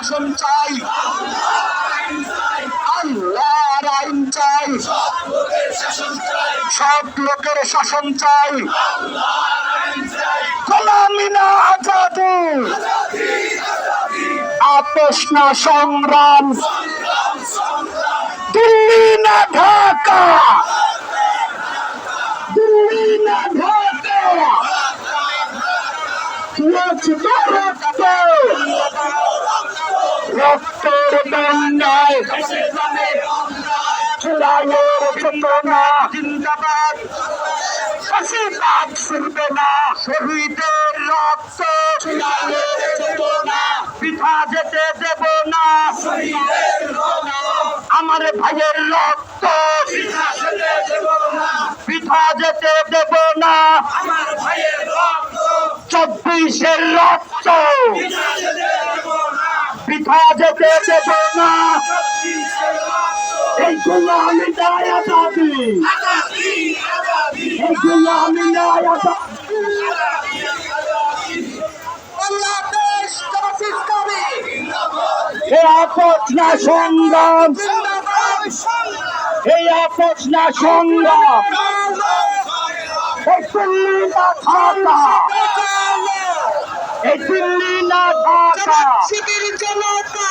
শাসন চাই। আল্লাহর আইন চাই। সব লোকের শাসন চাই। গোলামি না আজাদি। আপোষ না সংগ্রাম। দিল্লি না ঢাকা। দিল্লি না ঢাকা। রক্তের বন্যায় চুলাইয়ের চেতনা। জিন্দাবাদ। ফাঁসিবাদ ফিরবে না। শহীদের রক্ত চুলাইয়ের চেতনা। পিঠা যেতে দেব না। আমার ভাইয়ের রক্ত পিঠা যেতে দেব না। চব্বিশের রক্ত। পিঠা যেতে দেব না এই গোলামি দায়া দাবি এই গোলামি দায়া দাবি বাংলাদেশ জাতীয়তাবাদী এই আপস না সংগ্রাম। এই আপস না সংগ্রাম। এই না ঢাকা এই দিল্লি না ঢাকা। শিবির জনতা।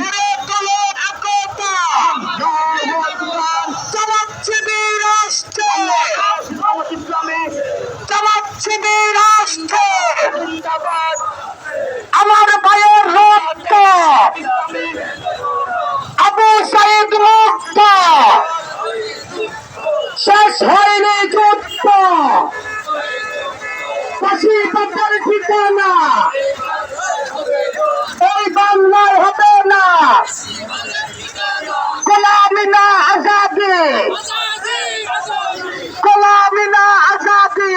গড়ে দেশবাসী তার ঠিকানা। এই বাংলায় হবে না। কলামিনা আজাদি। কলামিনা আজাদি।